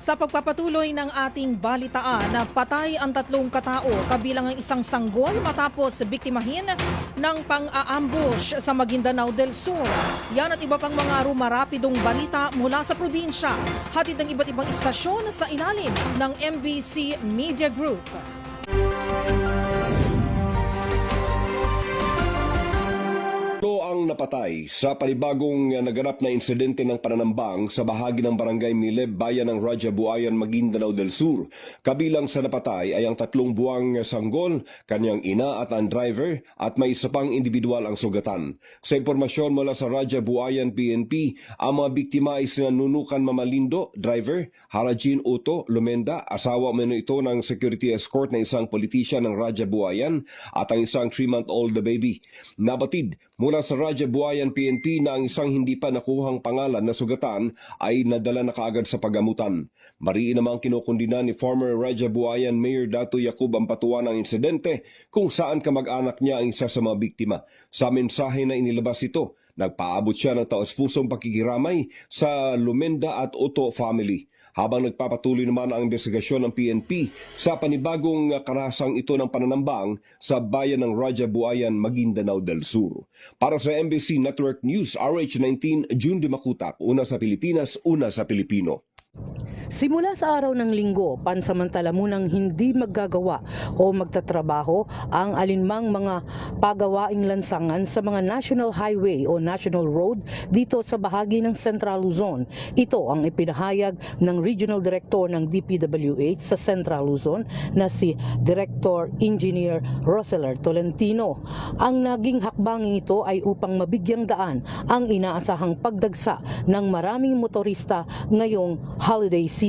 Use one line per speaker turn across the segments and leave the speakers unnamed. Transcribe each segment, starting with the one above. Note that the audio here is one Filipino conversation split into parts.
Sa pagpapatuloy ng ating balitaan, patay ang tatlong katao kabilang ang isang sanggol matapos biktimahin ng pang-aambush sa Maguindanao del Sur. Yan at iba pang mga rumarapidong balita mula sa probinsya. Hatid ng iba't ibang istasyon sa ilalim ng MBC Media Group.
Tatlo ang napatay sa panibagong uh, naganap na insidente ng pananambang sa bahagi ng barangay Mileb, bayan ng Raja Buayan, Maguindanao del Sur. Kabilang sa napatay ay ang tatlong buwang sanggol, kanyang ina at ang driver at may isa pang individual ang sugatan. Sa impormasyon mula sa Raja Buayan PNP, ang mga biktima ay sina Nunukan Mamalindo, driver, Harajin Uto, Lumenda, asawa umano ito ng security escort na isang politisyan ng Raja Buayan at ang isang 3-month-old baby. Nabatid mula sa Raja Buayan PNP na ang isang hindi pa nakuhang pangalan na sugatan ay nadala na kaagad sa pagamutan. Mariin namang kinukundina ni former Raja Buayan Mayor Dato Yakub ang patuwa ng insidente kung saan kamag-anak niya ang isa sa mga biktima. Sa mensahe na inilabas ito, nagpaabot siya ng taos-pusong pakikiramay sa Lumenda at Oto family habang nagpapatuloy naman ang investigasyon ng PNP sa panibagong karasang ito ng pananambang sa bayan ng Raja Buayan, Maguindanao del Sur. Para sa MBC Network News, RH19, June Dimakutak, una sa Pilipinas, una sa Pilipino.
Simula sa araw ng linggo, pansamantala munang hindi maggagawa o magtatrabaho ang alinmang mga pagawaing lansangan sa mga national highway o national road dito sa bahagi ng Central Luzon. Ito ang ipinahayag ng Regional Director ng DPWH sa Central Luzon na si Director Engineer Roseler Tolentino. Ang naging hakbanging ito ay upang mabigyang daan ang inaasahang pagdagsa ng maraming motorista ngayong holiday season.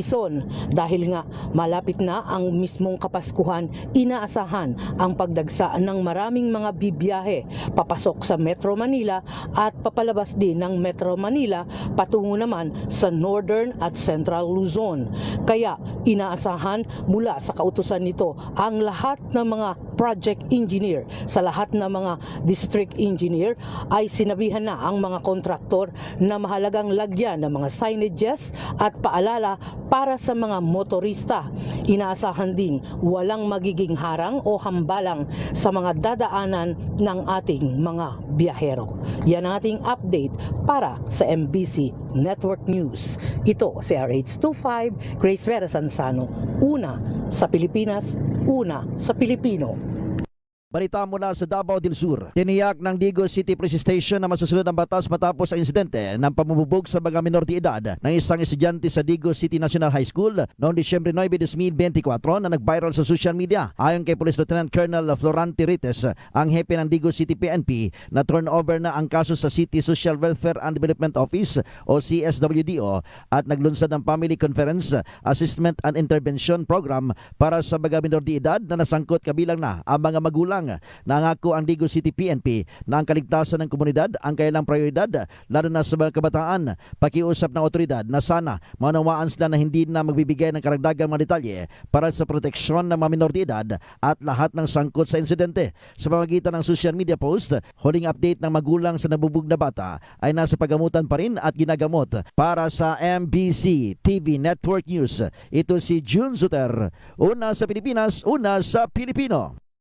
Dahil nga malapit na ang mismong Kapaskuhan, inaasahan ang pagdagsa ng maraming mga bibiyahe. Papasok sa Metro Manila at papalabas din ng Metro Manila patungo naman sa Northern at Central Luzon. Kaya inaasahan mula sa kautusan nito ang lahat ng mga project engineer. Sa lahat ng mga district engineer ay sinabihan na ang mga kontraktor na mahalagang lagyan ng mga signages at paalala para sa mga motorista. Inaasahan ding walang magiging harang o hambalang sa mga dadaanan ng ating mga biyahero. Yan ang ating update para sa MBC Network News. Ito si RH25 Grace Vera Sansano. Una sa Pilipinas, una sa Pilipino.
Balita mula sa Davao del Sur. Tiniyak ng Digo City Police Station na masusunod ang batas matapos ang insidente ng pamububog sa mga minor de edad ng isang estudyante sa Digo City National High School noong Disyembre 9, 2024 na nag-viral sa social media. Ayon kay Police Lieutenant Colonel Florante Rites, ang hepe ng Digo City PNP na turn over na ang kaso sa City Social Welfare and Development Office o CSWDO at naglunsad ng Family Conference Assessment and Intervention Program para sa mga minor de edad na nasangkot kabilang na ang mga magulang Nangako ang Digo City PNP na ang kaligtasan ng komunidad ang kailang prioridad lalo na sa mga kabataan. Pakiusap ng otoridad na sana manawaan sila na hindi na magbibigay ng karagdagang mga detalye para sa proteksyon ng mga minor de edad at lahat ng sangkot sa insidente. Sa pamagitan ng social media post, huling update ng magulang sa nabubog na bata ay nasa pagamutan pa rin at ginagamot para sa MBC TV Network News. Ito si June Suter, una sa Pilipinas, una sa Pilipino.